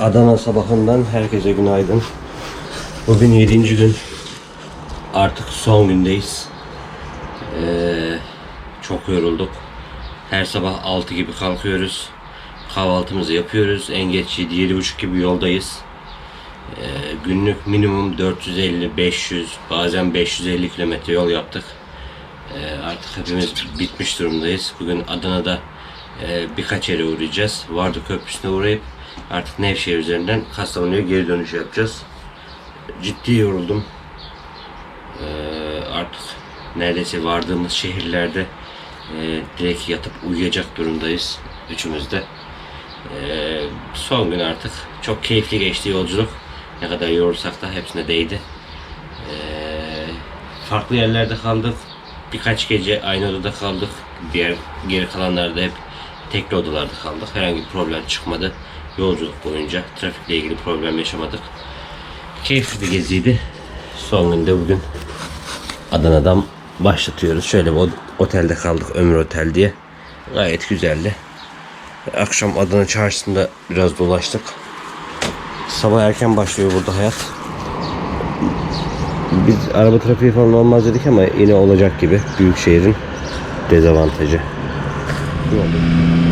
Adana sabahından herkese günaydın. Bugün 7. gün. Artık son gündeyiz. Ee, çok yorulduk. Her sabah 6 gibi kalkıyoruz. Kahvaltımızı yapıyoruz. En geç 7-7.30 gibi yoldayız. Ee, günlük minimum 450-500 bazen 550 kilometre yol yaptık. Ee, artık hepimiz bitmiş durumdayız. Bugün Adana'da e, birkaç yere uğrayacağız. Vardı Köprüsü'ne uğrayıp artık Nevşehir üzerinden Kastamonu'ya geri dönüş yapacağız. Ciddi yoruldum. Ee, artık neredeyse vardığımız şehirlerde e, direkt yatıp uyuyacak durumdayız. Üçümüz de. Ee, son gün artık. Çok keyifli geçti yolculuk. Ne kadar yorulsak da hepsine değdi. Ee, farklı yerlerde kaldık. Birkaç gece aynı odada kaldık. Diğer geri kalanlarda hep tekli odalarda kaldık. Herhangi bir problem çıkmadı. Yolculuk boyunca trafikle ilgili problem yaşamadık. Keyifli bir geziydi. Son günde bugün Adana'dan başlatıyoruz. Şöyle bir otelde kaldık. Ömür Otel diye. Gayet güzeldi. Akşam Adana çarşısında biraz dolaştık. Sabah erken başlıyor burada hayat. Biz araba trafiği falan olmaz dedik ama yine olacak gibi. Büyük şehrin dezavantajı. Alo.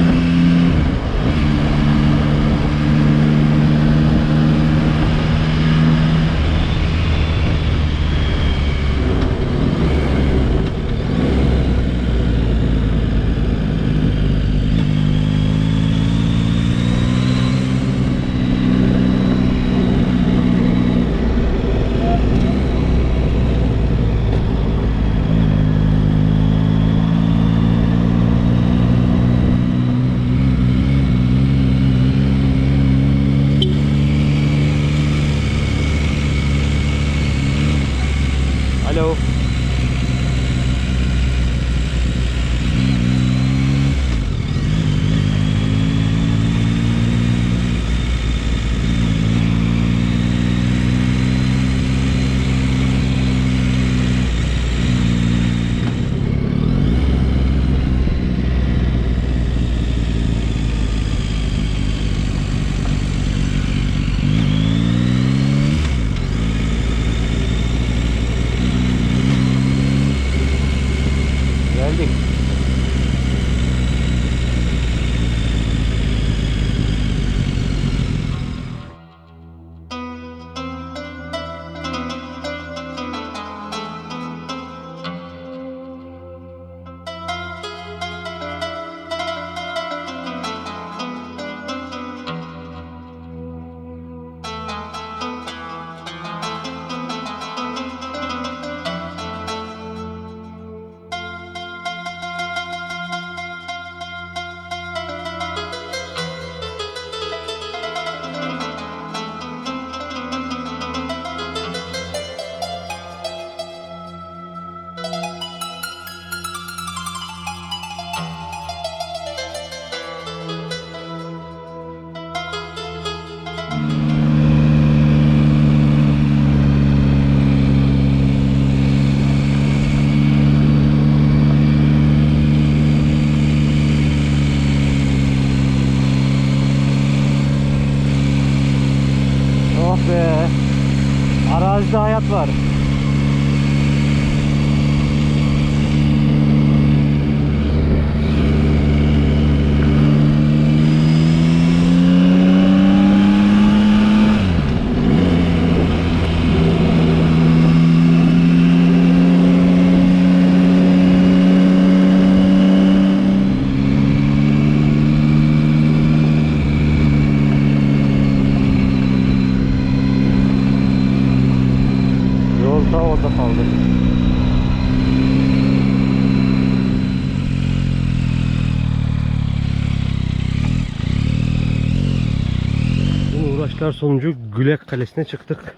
Uğraşlar sonucu Gülek Kalesi'ne çıktık.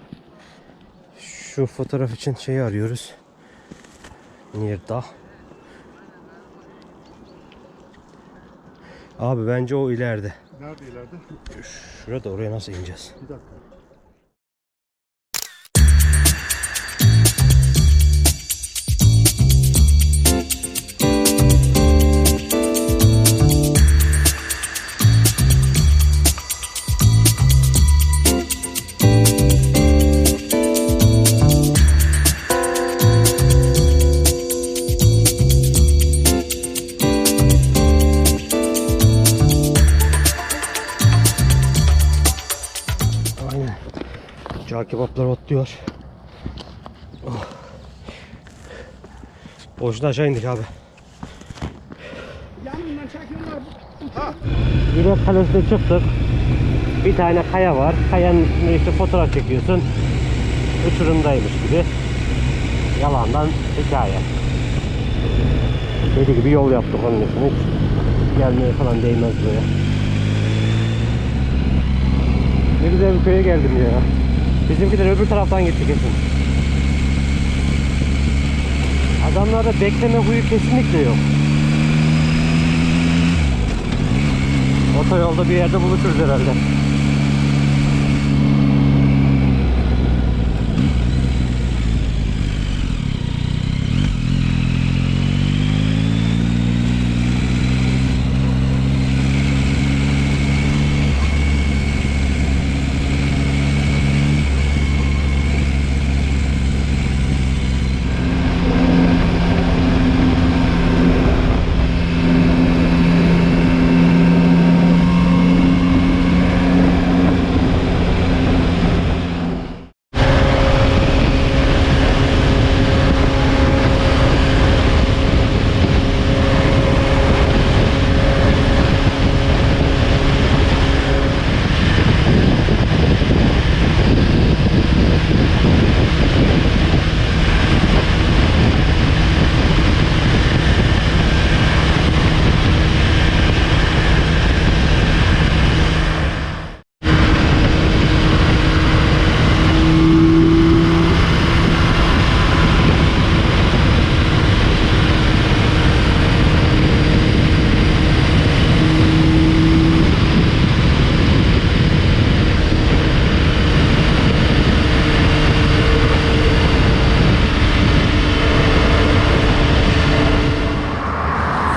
Şu fotoğraf için şeyi arıyoruz. Nirdağ. Abi bence o ileride. Nerede ileride? Şurada oraya nasıl ineceğiz? Bir dakika. Yağ kebaplar otuyor. Oh. Boşuna aşağı indik abi. Yine kalesine çıktık. Bir tane kaya var. Kayanın üstünde işte fotoğraf çekiyorsun. Uçurumdaymış gibi. Yalandan hikaye. Dediği gibi yol yaptık onun için. Hiç gelmeye falan değmez buraya. Ne güzel bir köye geldim ya. Bizimkiler öbür taraftan gitti kesin. Adamlarda bekleme huyu kesinlikle yok. Otoyolda bir yerde buluşuruz herhalde.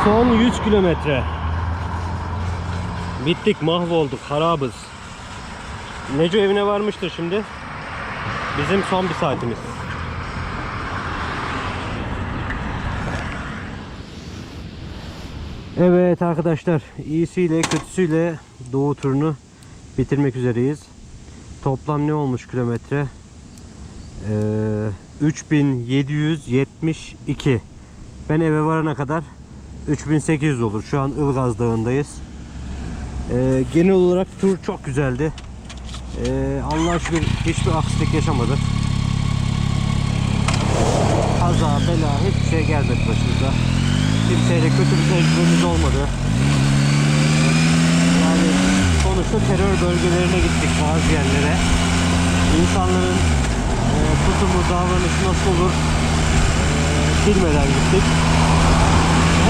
Son 100 kilometre. Bittik, mahvolduk, harabız. Neco evine varmıştır şimdi. Bizim son bir saatimiz. Evet arkadaşlar, iyisiyle kötüsüyle doğu turunu bitirmek üzereyiz. Toplam ne olmuş kilometre? Ee, 3772. Ben eve varana kadar 3800 olur. Şu an Ilgaz Dağı'ndayız. Ee, genel olarak tur çok güzeldi. Ee, Allah'a şükür hiçbir aksilik yaşamadık. Kaza, bela hiçbir şey gelmedi başımıza. Kimseyle kötü bir tecrübemiz olmadı. Yani sonuçta terör bölgelerine gittik bazı yerlere. İnsanların e, tutumu, davranışı nasıl olur e, bilmeden gittik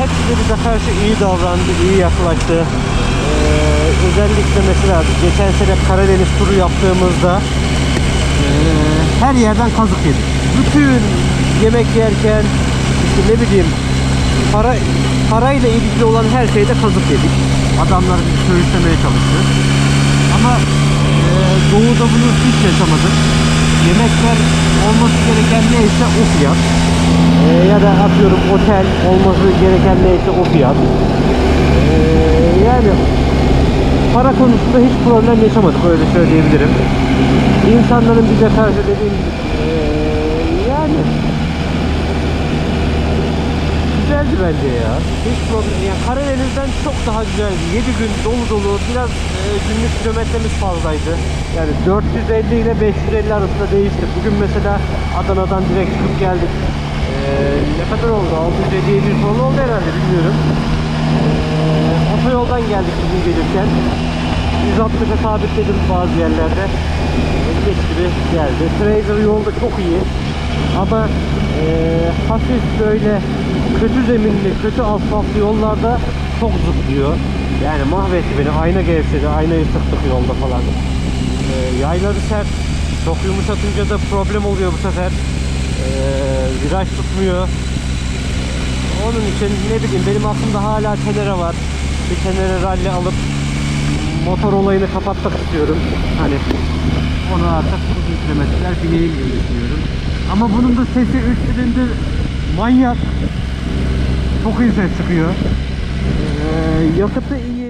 hepsi de bize karşı iyi davrandı, iyi yaklaştı. Ee, özellikle mesela geçen sene Karadeniz turu yaptığımızda ee, her yerden kazık yedik. Bütün yemek yerken işte ne bileyim para parayla ilgili olan her şeyde kazık yedik. Adamlar bizi söğüşlemeye çalıştı. Ama ee, doğuda bunu hiç yaşamadık. Yemekler olması gereken neyse o fiyat. Ee, ya da atıyorum otel olması gereken neyse o fiyat. Ee, yani para konusunda hiç problem yaşamadık öyle söyleyebilirim. İnsanların bize karşı dediğim gibi ee, yani güzeldi bence ya. Hiç problem yani Karadeniz'den çok daha güzeldi. 7 gün dolu dolu biraz e, günlük kilometremiz fazlaydı. Yani 450 ile 550 arasında değişti. Bugün mesela Adana'dan direkt çıkıp geldik. E, ne kadar oldu? 650-700 falan oldu herhalde bilmiyorum. E, otoyoldan geldik bugün gelirken. 160'a sabitledim bazı yerlerde. Geç gibi geldi. Fraser yolda çok iyi. Ama e, hafif böyle kötü zeminli, kötü asfaltlı yollarda çok zıplıyor. Yani mahvetti beni. Ayna gevşedi. Aynayı sıktık yolda falan. E, yayları sert. Çok yumuşatınca da problem oluyor bu sefer. E, viraj tutmuyor. Onun için ne bileyim benim aklımda hala Tenere var. Bir Tenere rally alıp motor olayını kapatmak istiyorum. Hani onu artık uzun kilometreler bineyim diye düşünüyorum. Ama bunun da sesi 3 silindir manyak. Çok iyi ses çıkıyor. Ee, yakıtı iyi.